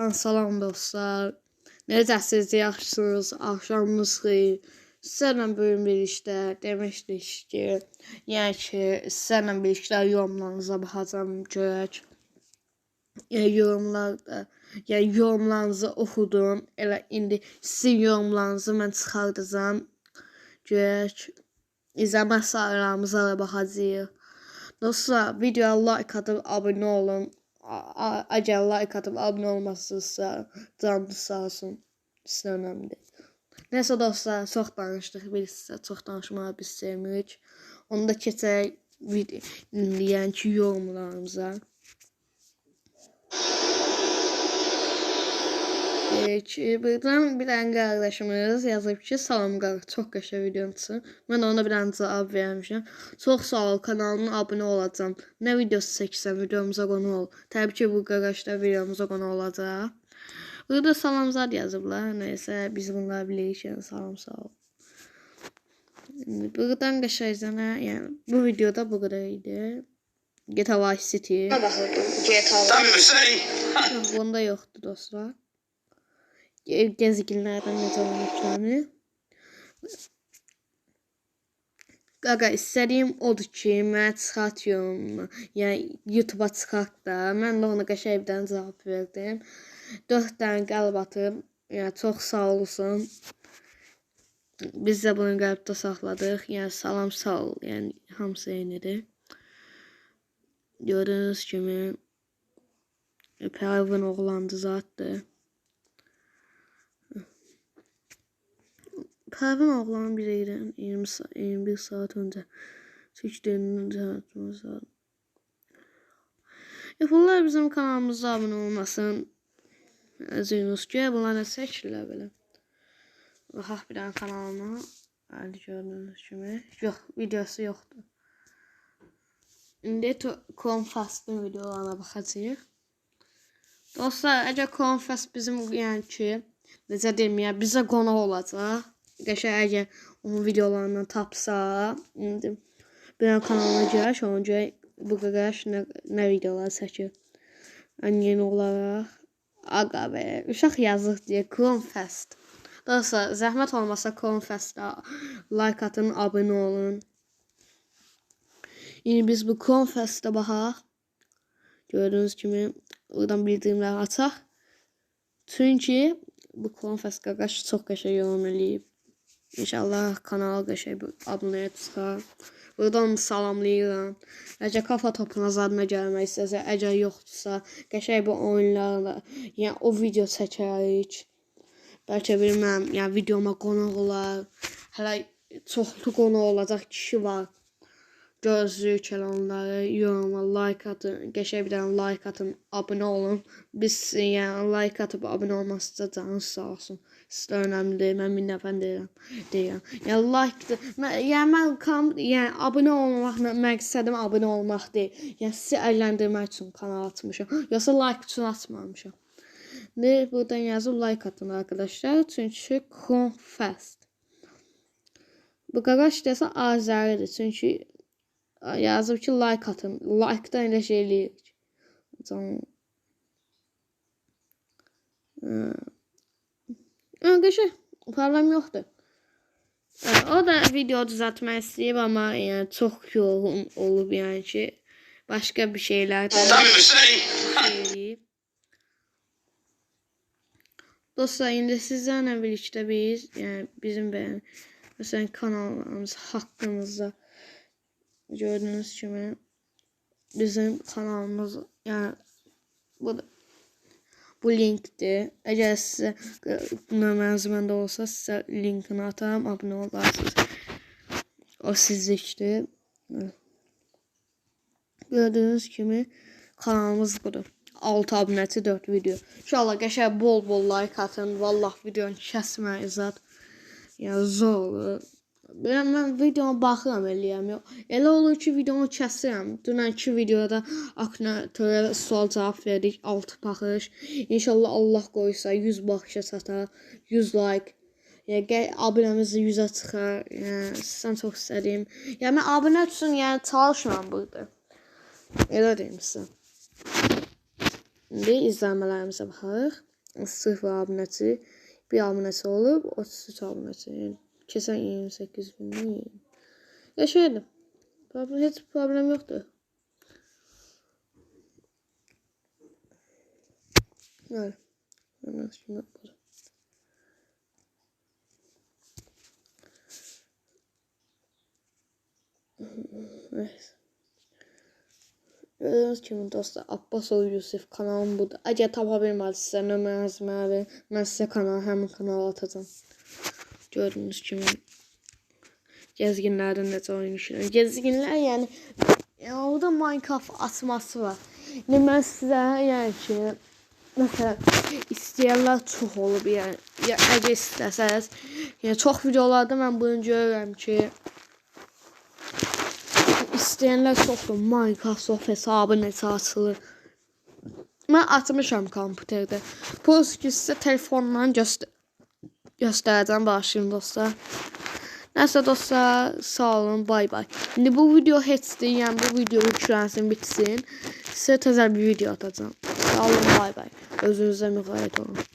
Salam dostlar. Necəsiz, yaxşısınız? Axşamınız xeyir. Sizlərlə bugün birlikdə demişdik ki, yəni ki, sizlərlə birlikdə yorumlarınıza baxacağam görək. Yəni yorumlarda, yəni yorumlarınızı oxudum. Elə indi sizin yorumlarınızı mən çıxardacağam. Görək. İzləmə sayılarımıza da baxacağıq. Dostlar, videoya like atıb abunə olun. A- a- Əgər like atıb abunə olmasınızsa, canınız sağ olsun. Sizə önəmli deyil. Neyse dostlar, çox danışdıq. Bilirsiniz, çox danışmağı biz sevmirik. Onu da keçək video, yəni ki, yorumlarımıza. Buradan bir tane kardeşimiz yazıb ki, salam qardaş, çox qəşəng videon üçün. Mən ona bir dənə cavab vermişəm. Çox sağ ol, kanalıma abunə olacağam. Nə videosu çəksən, videomuza qonu ol. Təbii ki, bu qardaş da videomuza qonu olacaq. Burada salamzad yazıblar. Neyse, biz bunları bilirik. Yəni, salam, sağ ol. Buradan qəşəngcənə, yəni bu videoda bu qədər idi. GTA Vice City. Baxırdım GTA. Tam bunda yoxdur dostlar. Ge- Gezginlərdən necə olmuşlarını. Qaqa, istədiyim odur ki, mən çıxartıyorum. Yəni YouTube-a çıxart da. Mən də ona qəşəng bir dənə cavab verdim. 4 dənə qəlb atıb. Yəni çox sağ olsun. Biz də bunu qəlbdə saxladıq. Yəni salam sağ ol. Yəni hamısı eynidir. Gördüyünüz kimi Pervin oğlandı zaten. Pervin oğlan biriydi 20 sa 21 saat önce. Çektiğini tanıtmamız E bunlar bizim kanalımıza abone olmasın. Zeynos ki bunlar ne seçilir böyle. Baxaq bir dənə kanalıma. Hadi gördüyünüz kimi. Yox, videosu yoxdur. İndi Confast'ın videolarına baxacağıq. Dostlar, əgər Confast bizim yəni ki, necə deyim, yəni bizə qonaq olacaq. Qəşəng əgər onun videolarını tapsa, kanalına girək, ona görə bu qardaş nə, nə videolar çəkir. Ən yeni olaraq Aga be, uşaq yazıq deyə Confast. Dostlar, zəhmət olmasa Confast-a like atın, abunə olun. İndi biz bu Confast-a baxaq. Gördüğünüz gibi buradan bildirimleri açaq. Çünkü bu Confest qardaş çox qəşəng yorum eləyib. İnşallah kanala bir abunəyə çıxar. Buradan salamlayıram. Əgər kafa topuna zadına gəlmək istəsə, əgər yoxdursa, qəşəng bir oyunlarla, yəni o video çəkərik. Bəlkə bilməm, yəni videoma qonaq olar. Hələ çoxlu qonaq olacaq kişi var. Gözlük elə onları yoruma like atın, qəşəng bir dənə like atın, abunə olun. Biz yəni like atıb abunə olmazsa canınız sağ olsun. Sizə önəmli deyil, mən min nəfər deyirəm. Deyirəm. Yəni like, mən, yəni mən kam, yəni abunə olmaq mə- məqsədim abunə olmaq deyil. Yəni sizi əyləndirmək üçün kanal açmışam. Yoxsa like üçün açmamışam. Ne buradan yazıb like atın arkadaşlar. Çünki Confest. Bu qardaş desə Azəridir. Çünki yazıb ki like atın. Like-dan elə şey eləyirik. Can. Arkadaşlar problem yoxdur. O da video düzəltmək istəyib amma yəni çox yoğun olub yəni ki başqa bir Tam Hüseyin. eləyib. Dostlar indi sizlərlə birlikdə biz yəni bizim bəyən məsələn kanallarımız haqqımızda gördüyünüz kimi bizim kanalımız yəni bu bu linkdir. Əgər sizə buna mənzumanda olsa sizə linkini atarım, abunə olarsınız. O sizlikdir. Gördüyünüz kimi kanalımız budur. 6 abunəçi 4 video. İnşallah qəşəng bol-bol like atın. Vallah videonu kəsməyin zat. Yəni zor olur. Ben, mən videoma baxıram eləyəm. Yox. Elə olur ki, videonu kəsirəm. Dünənki videoda aknatora sual cavab verdik. 6 baxış. İnşallah Allah qoysa 100 baxışa çatar. 100 like. Yəni gəl abunəmiz 100-ə çıxar. Yəni sizdən çox istədiyim. Yəni mən abunə üçün yəni çalışmıram burada. Elə deyim sizə. İndi izləmələrimizə baxarıq. Sıfır abunəçi, bir abunəçi olub, 33 abunəçi. Yəni, keçən 28 günlük. Yaşayalım. Problem, heç problem yoxdur. Öyle. Ondan sonra burada. Evet. Gördüğünüz kimi dostlar Abbasov Yusuf kanalım budur. Əgər tapa bilmədinizsə nömrənizi mənə verin. Mən sizə kanal həmin kanala atacağım. Gördüğünüz kimi gezginlərdən necə oynamışam. Gezginlər yəni yəni orada Minecraft atması var. Yəni mən sizə yəni ki məsələn istəyənlər çox olub yəni. Ya, əgər istəsəz yəni çox videolarda mən bunu görürəm ki istəyənlər çoxdur. Microsoft hesabı necə açılır. Mən açmışam kompüterdə. Plus ki sizə telefonla göstər göstərəcəm başlayın dostlar. Nəysə dostlar, sağ olun, bay bay. İndi bu video heçdir, yəni bu video yüklənsin, bitsin. Sizə təzə bir video atacağım. Sağ olun, bay bay. Özünüzə müğayət olun.